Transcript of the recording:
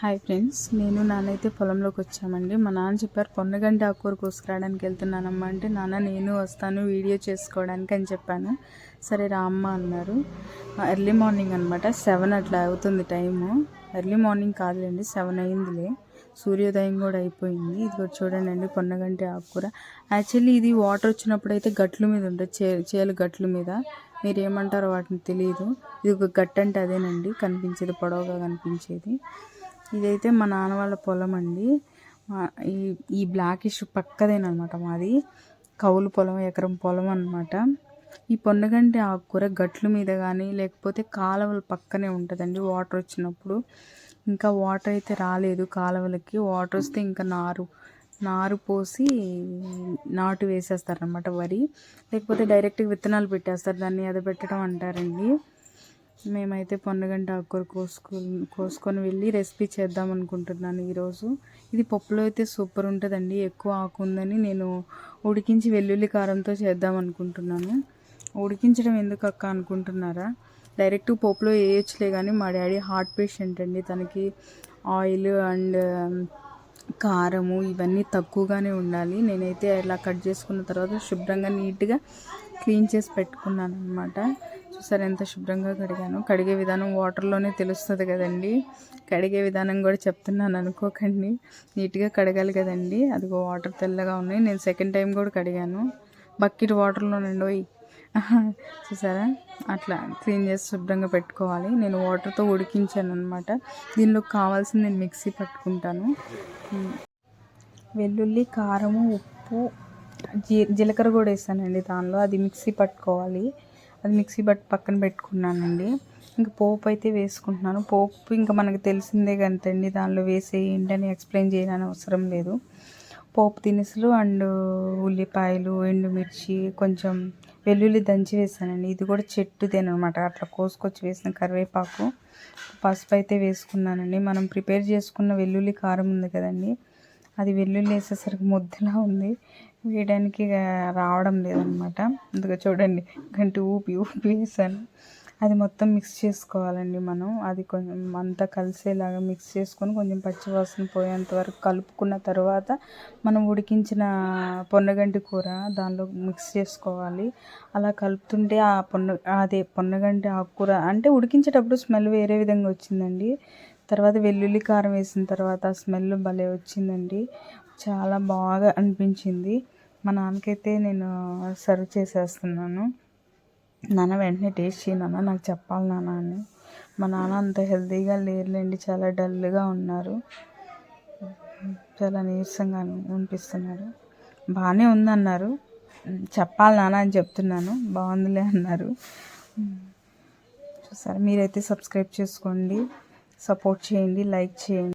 Hi friends నేను నాన్నైతే పొలంలోకి వచ్చామండి. మా నాన్న చెప్పారు పొన్నగంటి ఆకుకూర కోసుకురావడానికి వెళ్తున్నానమ్మా అంటే నాన్న నేను వస్తాను వీడియో చేసుకోవడానికి అని చెప్పాను. సరే రామ్మ అన్నారు. ఎర్లీ మార్నింగ్ అనమాట సెవెన్ అట్లా అవుతుంది టైము. ఎర్లీ మార్నింగ్ కాదులేండి సెవెన్ అయిందిలే. సూర్యోదయం కూడా అయిపోయింది. ఇది కూడా చూడండి అండి పొన్నగంటి ఆకుకూర. యాక్చువల్లీ ఇది వాటర్ వచ్చినప్పుడు అయితే గట్ల మీద ఉంటుంది చే చేలు గట్ల మీద. మీరు ఏమంటారో వాటిని తెలియదు ఇది ఒక గట్ అంటే అదేనండి కనిపించేది పొడవుగా కనిపించేది. ఇదైతే మా నాన్న వాళ్ళ పొలం అండి. ఈ ఈ బ్లాకిష్ పక్కదేనమాట మాది. కౌలు పొలం ఎకరం పొలం అన్నమాట. ఈ పొన్నగంటి ఆకుకూర గట్ల మీద కానీ లేకపోతే కాలువల పక్కనే ఉంటుందండి వాటర్ వచ్చినప్పుడు. ఇంకా వాటర్ అయితే రాలేదు కాలువలకి. వాటర్ వస్తే ఇంకా నారు నారు పోసి నాటు వేసేస్తారనమాట వరి. లేకపోతే డైరెక్ట్గా విత్తనాలు పెట్టేస్తారు. దాన్ని ఎదబెట్టడం అంటారండి. మేమైతే పొన్నగంట ఆకుకూర కోసుకొని కోసుకొని వెళ్ళి రెసిపీ చేద్దాం అనుకుంటున్నాను ఈరోజు. ఇది పప్పులో అయితే సూపర్ ఉంటుందండి. ఎక్కువ ఆకు ఉందని నేను ఉడికించి వెల్లుల్లి కారంతో చేద్దాం అనుకుంటున్నాను. ఉడికించడం ఎందుకు అక్క అనుకుంటున్నారా? డైరెక్ట్ పప్పులో వేయచ్చులే కానీ మా డాడీ హార్ట్ పేషెంట్ అండి. తనకి ఆయిల్ అండ్ కారము ఇవన్నీ తక్కువగానే ఉండాలి. నేనైతే ఇలా కట్ చేసుకున్న తర్వాత శుభ్రంగా నీట్గా క్లీన్ చేసి పెట్టుకున్నాను అనమాట చూసారు ఎంత శుభ్రంగా కడిగాను. కడిగే విధానం వాటర్లోనే తెలుస్తుంది కదండి. కడిగే విధానం కూడా చెప్తున్నాను అనుకోకండి. నీట్గా కడగాలి కదండి. అదిగో వాటర్ తెల్లగా ఉన్నాయి. నేను సెకండ్ టైం కూడా కడిగాను. బకెట్ వాటర్లో పోయి చూసారా? అట్లా క్లీన్ చేసి శుభ్రంగా పెట్టుకోవాలి. నేను వాటర్తో ఉడికించాను అనమాట దీనిలో కావాల్సింది నేను మిక్సీ పట్టుకుంటాను. వెల్లుల్లి కారము ఉప్పు జీ జీలకర్ర కూడా వేసానండి దానిలో. అది మిక్సీ పట్టుకోవాలి. అది మిక్సీ పట్టు పక్కన పెట్టుకున్నానండి. ఇంకా పోపు అయితే వేసుకుంటున్నాను. పోపు ఇంకా మనకు తెలిసిందే కంతండి దానిలో వేసే ఏంటని ఎక్స్ప్లెయిన్ చేయాలని అవసరం లేదు. పోపు దినుసులు అండ్ ఉల్లిపాయలు ఎండుమిర్చి కొంచెం వెల్లుల్లి దంచి వేసానండి ఇది కూడా చెట్టుదేనమాట అట్లా కోసుకొచ్చి వేసిన కరివేపాకు పసుపు అయితే వేసుకున్నానండి. మనం ప్రిపేర్ చేసుకున్న వెల్లుల్లి కారం ఉంది కదండి అది వెల్లుల్లి వేసేసరికి ముద్దలా ఉంది. వేయడానికి ఇక రావడం లేదనమాట అందుకే చూడండి గంటి ఊపి ఊపి వేసాను. అది మొత్తం మిక్స్ చేసుకోవాలండి మనం. అది కొంచెం అంతా కలిసేలాగా మిక్స్ చేసుకొని కొంచెం పచ్చివాసన పోయేంత వరకు కలుపుకున్న తర్వాత మనం ఉడికించిన పొన్నగంటి కూర దానిలో మిక్స్ చేసుకోవాలి. అలా కలుపుతుంటే ఆ పొన్న అదే పొన్నగంటి ఆకుకూర అంటే ఉడికించేటప్పుడు స్మెల్ వేరే విధంగా వచ్చిందండి. తర్వాత వెల్లుల్లి కారం వేసిన తర్వాత స్మెల్ భలే వచ్చిందండి. చాలా బాగా అనిపించింది. మా నాన్నకైతే నేను సర్వ్ చేసేస్తున్నాను. నాన్న వెంటనే టేస్ట్ చేయి నాన్న నాకు చెప్పాలి నాన్న అని. మా నాన్న అంత హెల్తీగా లేరులేండి చాలా డల్గా ఉన్నారు. చాలా నీరసంగా అనిపిస్తున్నారు. బాగానే ఉందన్నారు. చెప్పాలి నాన్న అని చెప్తున్నాను. బాగుందిలే అన్నారు. చూసారా మీరైతే సబ్స్క్రైబ్ చేసుకోండి సపోర్ట్ చేయండి లైక్ చేయండి.